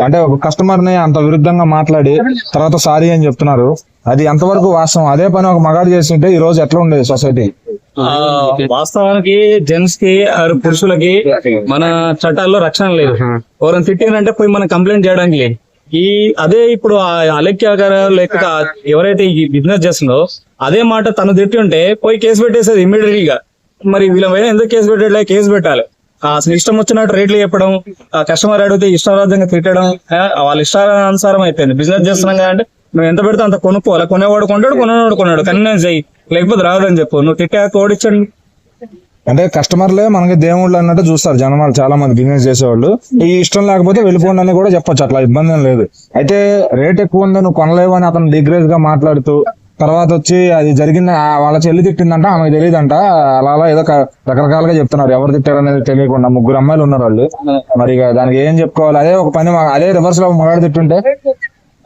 అంటే ఒక కస్టమర్ని అంత విరుద్ధంగా మాట్లాడి తర్వాత సారీ అని చెప్తున్నారు. అది ఎంతవరకు వాస్తవం? అదే పని ఒక మగాడు చేస్తుంటే ఈ రోజు ఎట్లా ఉండేది సొసైటీ ఆ, వాస్తవానికి జెంట్స్కి ఆరు పురుషులకి మన చట్టాల్లో రక్షణ లేదు. ఎవరైనా తిట్టినంటే పోయి మనం కంప్లైంట్ చేయడానికి లేదు. ఈ అదే ఇప్పుడు ఆ అలెక్య గారు లేక ఎవరైతే ఈ బిజినెస్ చేస్తుందో అదే మాట తను తిట్టి ఉంటే పోయి కేసు పెట్టేసేది ఇమ్మీడియట్గా. మరి వీళ్ళ ఎందుకు కేసు పెట్టాలి కేసు పెట్టాలి. అసలు ఇష్టం వచ్చినట్టు రేట్లు చెప్పడం ఆ కస్టమర్ అడిగితే ఇష్టారాజ్యంగా తిట్టడం వాళ్ళ ఇష్టానుసారం అయిపోయింది. బిజినెస్ చేస్తున్నాం కదా అంటే నువ్వు ఎంత పెడితే అంత కొనుక్కోవాలి. కొనేవాడు కొంటాడు కొనేవాడు కొన్నాడు కన్వీనెన్స్ చెయ్యి. లేకపోతే రాదని చెప్పు. నువ్వు తిట్టా కోడిచ్చండి అంటే కస్టమర్లే మనకి దేవుళ్ళు అన్నట్టు చూస్తారు జనాలు. చాలా మంది బిజినెస్ చేసేవాళ్ళు. ఈ ఇష్టం లేకపోతే వెళ్ళిపోండి అని కూడా చెప్పొచ్చు. అట్లా ఇబ్బంది లేదు. అయితే రేట్ ఎక్కువ ఉంది నువ్వు కొనలేవు అని అతను డిగ్రేజ్గా మాట్లాడుతూ తర్వాత వచ్చి అది జరిగింది వాళ్ళ చెల్లి తిట్టిందంట ఆమెకు తెలియదంట అలా అలా ఏదో రకరకాలుగా చెప్తున్నారు. ఎవరు తిట్టారు అనేది తెలియకుండా ముగ్గురు అమ్మాయిలు ఉన్నారు వాళ్ళు. మరి ఇక దానికి ఏం చెప్పుకోవాలి? అదే ఒక పని మా- అదే రివర్స్లో మగాడు తిట్టుంటే.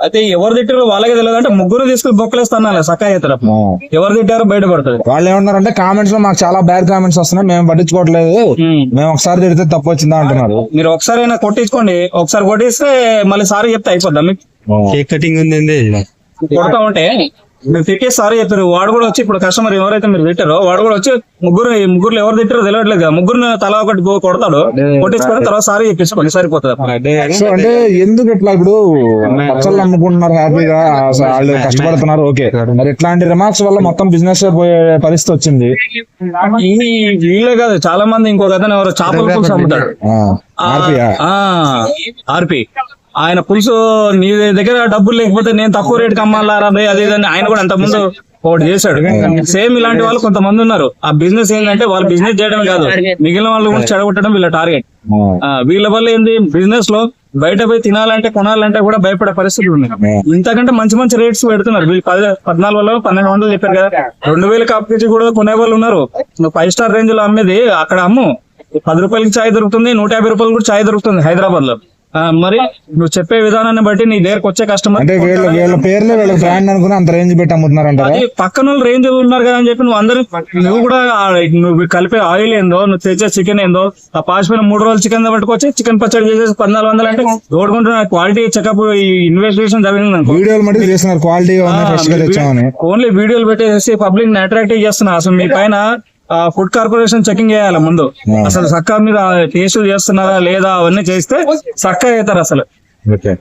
అయితే ఎవరు తిట్టారో వాళ్ళకే తెలియదు. అంటే ముగ్గురు తీసుకుని బొక్కలేస్తాను సక్క అవుతారు ఎవరు తిట్టారో బయటపడుతుంది. వాళ్ళు ఏమన్నారంటే కామెంట్స్లో మాకు చాలా బ్యాడ్ కామెంట్స్ వస్తున్నాయి. మేము పట్టించుకోవట్లేదు. మేము ఒకసారి తిడితే తప్పు వచ్చిందా అంటున్నారు. మీరు ఒకసారి అయినా కొట్టించుకోండి. ఒకసారి కొట్టిస్తే మళ్ళీ సారీ చెప్తే అయిపోద్దా మీకు? కేక్ కటింగ్ ఉంది కొడతా ఉంటే మీరు తిట్టే సారీ చెప్పారు వాడు కూడా వచ్చి ఇప్పుడు కస్టమర్ ఎవరైతే మీరు తిట్టారో వాడు కూడా వచ్చి ముగ్గురు ఈ ముగ్గురు ఎవరు తిట్టారో తెలియట్లేదు కదా. ముగ్గురు తల ఒకటి కొడతాడు. కొట్టించుకొని తర్వాత సారీ చెప్పించుకోండి సరిపోతుంది సో అంటే ఎందుకు ఇట్లా ఇప్పుడు పచ్చళ్ళు అమ్ముకుంటున్నారు హ్యాపీగా వాళ్ళు కష్టపడుతున్నారు ఓకే. మరి ఇట్లాంటి రిమార్క్స్ వల్ల మొత్తం బిజినెస్ పోయే పరిస్థితి వచ్చింది. ఈ వీళ్ళే కాదు చాలా మంది ఇంకొక అతను ఎవరో చేపల పులుసు అమ్ముతాడు. ఆ, ఆర్పియా? ఆ ఆర్పి. ఆయన పులుసు నీ దగ్గర డబ్బులు లేకపోతే నేను తక్కువ రేటుకి అమ్మాలారా అది ఆయన కూడా అంత ముందు ఒకటి చేశాడు. సేమ్ ఇలాంటి వాళ్ళు కొంతమంది ఉన్నారు. ఆ బిజినెస్ ఏంటంటే వాళ్ళు బిజినెస్ చేయడం కాదు. మిగిలిన వాళ్ళు కూడా చెడగొట్టడం వీళ్ళ టార్గెట్. వీళ్ళ వల్ల ఏంది? బిజినెస్లో బయట పోయి తినాలంటే కొనాలంటే కూడా భయపడే పరిస్థితి ఉంది ఇంతకంటే మంచి మంచి రేట్స్ పెడుతున్నారు. వీళ్ళు పది పద్నాలుగు వందలు పన్నెండు వందలు చెప్పారు కదా. రెండు వేల కాపీ కూడా కొనే వాళ్ళు ఉన్నారు. నువ్వు ఫైవ్ స్టార్ రేంజ్లో అమ్మేది అక్కడ అమ్ము. పది రూపాయలకి చాయ్ దొరుకుతుంది నూట యాభై రూపాయలు కూడా చాయ్ దొరుకుతుంది హైదరాబాద్లో మరి నువ్వు చెప్పే విధానాన్ని బట్టి నీ దగ్గరకు వచ్చే కస్టమర్ అంటే వీళ్ళ వీళ్ళ పేర్లే వీళ్ళ బ్రాండ్ అనుకుని అంత రేంజ్ పెట్టి అమ్ముతున్నారు అంటారా అది పక్కన రేంజ్ ఉన్నారు కదా అని చెప్పి నువ్వు అందరూ నువ్వు కూడా నువ్వు కలిపే ఆయిల్ ఏందో నువ్వు తెచ్చే చికెన్ ఏందో ఆ పాసిపోయిన మూడు రోజులు చికెన్ పట్టుకొచ్చి చికెన్ పచ్చడి చేసేసి పద్నాలుగు వందలు అంటే తోడుకుంటున్న క్వాలిటీ చెకప్ ఈ ఇన్వెస్టిగేషన్ జరిగింది వీడియోలు చేస్తున్నారు తెచ్చామని. ఓన్లీ వీడియోలు పెట్టేసి పబ్లిక్ని అట్రాక్టివ్ చేస్తున్నా. అసలు మీ పైన ఫుడ్ కార్పొరేషన్ చెకింగ్ చేయాలి ముందు. అసలు సక్క మీద టేస్ట్ చేస్తున్నారా లేదా అవన్నీ చేస్తే సక్క అవుతారు అసలు. ఓకే.